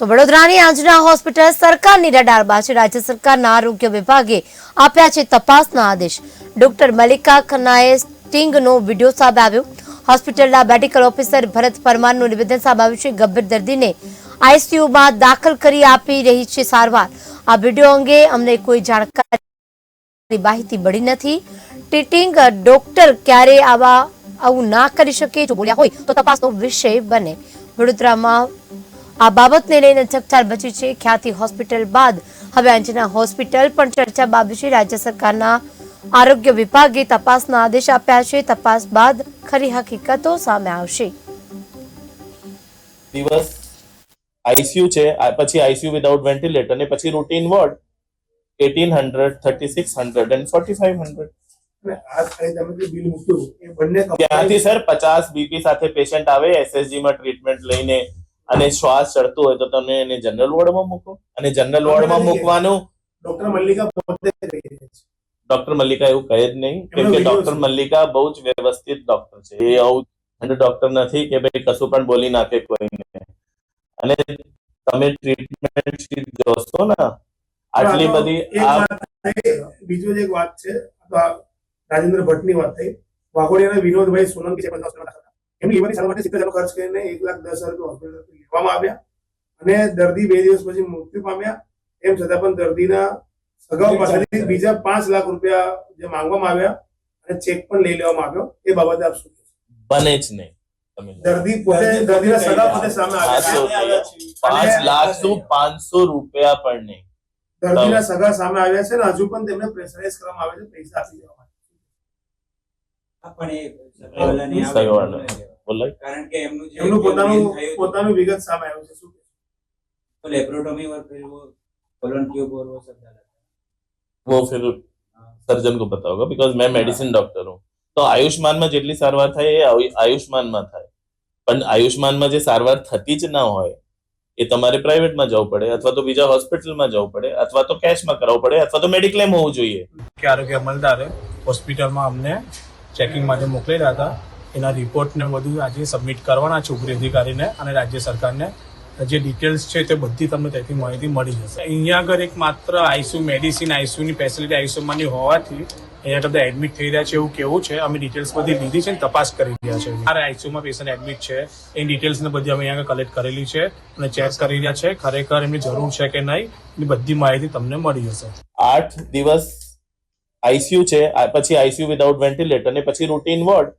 તો વડોદરાની આજના હોસ્પિટલ સરકારની રડારબાજ છે રાજ્ય સરકારના આરોગ્ય વિભાગે આપ્યા છે તપાસના આદેશ. ડોક્ટર મલ્લિકા ખન્નાએ સ્ટિંગનો વીડિયો સામે આવ્યો હોસ્પિટલના મેડિકલ ઓફિસર ભરત પરમારનું નિવેદન સામે આવ્યું છે. ગંભીર દર્દીને આઈસીયુમાં દાખલ કરી આપી રહી છે સારવાર. આ વીડિયો અંગે અમને કોઈ જાણકારી માહિતી મળી નથી. ટીટિંગ ડોક્ટર ક્યારે આવા આવું ના કરી શકે જો બોલ્યા હોય તો તપાસનો વિષય બને. વડોદરામાં આ બાબતને લઈને ચકચાર મચી છે. ખ્યાતિ હોસ્પિટલ બાદ હવે અંજના હોસ્પિટલ પણ ચર્ચા આવ્યું છે. રાજ્ય સરકારના આરોગ્ય વિભાગે તપાસના આદેશ આપ્યા છે. તપાસ બાદ ખરી હકીકતો સામે આવશે. દિવસ આઈસીયુ છે. પછી આઈસીયુ વિધાઉટ વેન્ટિલેટર ને પછી routine ward eighteen hundred thirty six hundred and forty five hundred. અને આ ખાલી તમે જે બિલ મૂક્યું એ બંને ત્યાંથી સર પચાસ બીપી સાથે પેશન્ટ આવે એસએસજી માં ટ્રીટમેન્ટ લઈને અને શ્વાસ ચડતું હોય તો તમે એને જનરલ વોર્ડમાં મૂકો. અને જનરલ વોર્ડમાં મૂકવાનું ડોક્ટર મલ્લિકા પોતે ડોક્ટર મલ્લિકા એવું કહે જ નહીં કેમ કે ડોક્ટર મલ્લિકા બહુ જ વ્યવસ્થિત ડોક્ટર છે. એ આવું ડોક્ટર નથી કે ભાઈ કશું પણ બોલી નાખે કોઈને. અને તમે ટ્રીટમેન્ટ જોશો ને આટલી બધી બીજું એક વાત છે. રાજેન્દ્ર ભટ્ટની વાત થઈ. વાઘોડિયાના વિનોદભાઈ સોલંકી છે એમની લીવરની સારવાર માટે સિત્તેર હજારનો ખર્ચ કરીને એક લાખ દસ હજાર રૂપિયા હોસ્પિટલથી લેવામાં આવ્યા. અને દર્દી બે દિવસ પછી મૃત્યુ પામ્યા. એમ છતાં પણ દર્દીના સગાઓ પાસેથી બીજા પાંચ લાખ રૂપિયા જે માંગવામાં આવ્યા અને ચેક પણ લઈ લેવામાં આવ્યો. એ બાબતે આપ શું બને જ નહીં. દર્દી પોતે દર્દીના સગા પોતે સામે આવ્યા પાંચ લાખ શું? પાંચસો રૂપિયા પણ નહીં. દર્દીના સગા સામે આવ્યા છે ને હજુ પણ તેમને પ્રેશરાઇઝ કરવામાં આવે છે પૈસા આપી દેવા માટે પણ એ સગાવાલાની આ સગાવાલા. વાત ન બોલો કારણ કે એમનું જે એમનું પોતાનું થયું હતું, પોતાનું વિગત સામે આવ્યું છે શું કહેશો? તો लेप्रोटॉमी और फिर वो कोलन ट्यूब और वो सब डाला था वो फिर सर्जन को पता होगा बिकॉज मैं मेडिसिन डॉक्टर हूँ તો આયુષ્માનમાં જેટલી સારવાર થાય એ આયુ- આયુષ્માનમાં થાય પણ આયુષ્માનમાં જે સારવાર થતી જ ના હોય એ તમારે પ્રાઇવેટમાં જવું પડે અથવા તો બીજા હોસ્પિટલમાં જવું પડે અથવા તો કેશમાં કરાવવું પડે અથવા તો મેડિક્લેમ હોવું જોઈએ કે આરોગ્ય અમલદારે હોસ્પિટલમાં અમને ચેકિંગ માટે મોકલેલા હતા એના રિપોર્ટને બધું આજે સબમિટ કરવાના છે ઉપરી અધિકારીને અને રાજ્ય સરકારને. જે ડિટેલ્સ છે તે બધી તમને ત્યાંથી માહિતી મળી જશે. અહીંયા આગળ એક માત્ર આઈસીયુ મેડિસિન આઈસીયુની ફેસિલિટી આઈસીયુમાંની હોવાથી અહીંયા બધા એડમિટ થઈ રહ્યા છે એવું કેવું છે. અમે ડિટેલ્સ બધી લીધી છે અને તપાસ કરી રહ્યા છે. મારે આઈસીયુમાં પેશન્ટ એડમિટ છે. એ ડિટેલ્સને બધી અમે અહીંયા કલેક્ટ કરેલી છે અને ચેક કરી રહ્યા છે. ખરેખર એમની જરૂર છે કે નહીં, એની બધી માહિતી તમને મળી જશે. આઠ દિવસ આઈસીયુ છે પછી આઈસીયુ વિધાઉટ વેન્ટિલેટર અને પછી રૂટીન વોર્ડ